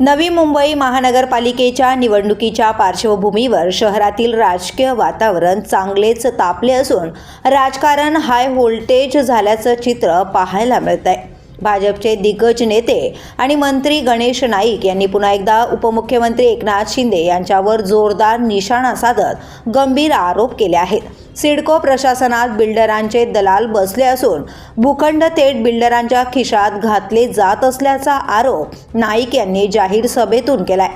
नवी मुंबई महानगरपालिकेच्या निवडणुकीच्या पार्श्वभूमीवर शहरातील राजकीय वातावरण चांगलेच तापले असून राजकारण हाय व्होल्टेज झाल्याचं चित्र पाहायला मिळत आहे भाजपचे दिग्गज नेते आणि मंत्री गणेश नाईक यांनी पुन्हा एकदा उपमुख्यमंत्री एकनाथ शिंदे यांच्यावर जोरदार निशाणा साधत गंभीर आरोप केले आहेत. सिडको प्रशासनात बिल्डरांचे दलाल बसले असून भूखंड थेट बिल्डरांच्या खिशात घातले जात असल्याचा आरोप नाईक यांनी जाहीर सभेतून केलाय.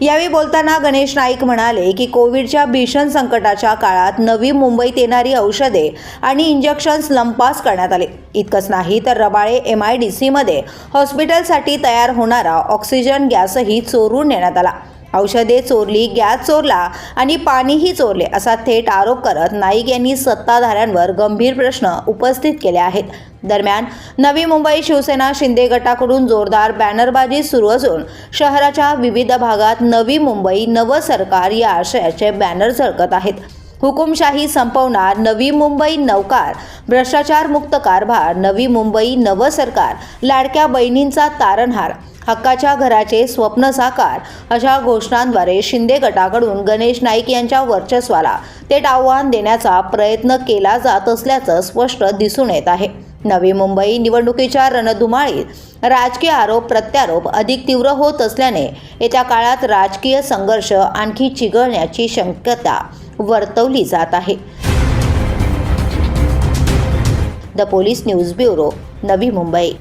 यावेळी बोलताना गणेश नाईक म्हणाले की कोविडच्या भीषण संकटाच्या काळात नवी मुंबईत येणारी औषधे आणि इंजेक्शन्स लंपास करण्यात आले. इतकंच नाही तर रबाळे एम आय डी सीमध्ये हॉस्पिटलसाठी तयार होणारा ऑक्सिजन गॅसही चोरून नेण्यात आला. औषधे चोरली गॅस चोरला आणि पाणीही चोरले असा थेट आरोप करत नाईक यांनी सत्ताधाऱ्यांवर गंभीर प्रश्न उपस्थित केले आहेत. दरम्यान नवी मुंबई शिवसेना शिंदे गटाकडून जोरदार बॅनरबाजी सुरू असून शहराच्या विविध भागात नवी मुंबई नवं सरकार या आशयाचे बॅनर झळकत आहेत. हुकुमशाही संपवणार नवी मुंबई नवकार भ्रष्टाचार मुक्त कारभार नवी मुंबई नवं सरकार लाडक्या बहिणींचा तारणहार हक्काच्या घराचे स्वप्न साकार अशा घोषणांद्वारे शिंदे गटाकडून गणेश नाईक यांच्या वर्चस्वाला थेट आव्हान देण्याचा प्रयत्न केला जात असल्याचं स्पष्ट दिसून येत आहे. नवी मुंबई निवडणुकीच्या रणधुमाळीत राजकीय आरोप प्रत्यारोप अधिक तीव्र होत असल्याने येत्या काळात राजकीय संघर्ष आणखी चिघळण्याची शक्यता वर्तवली जात आहे. The police news bureau Navi Mumbai.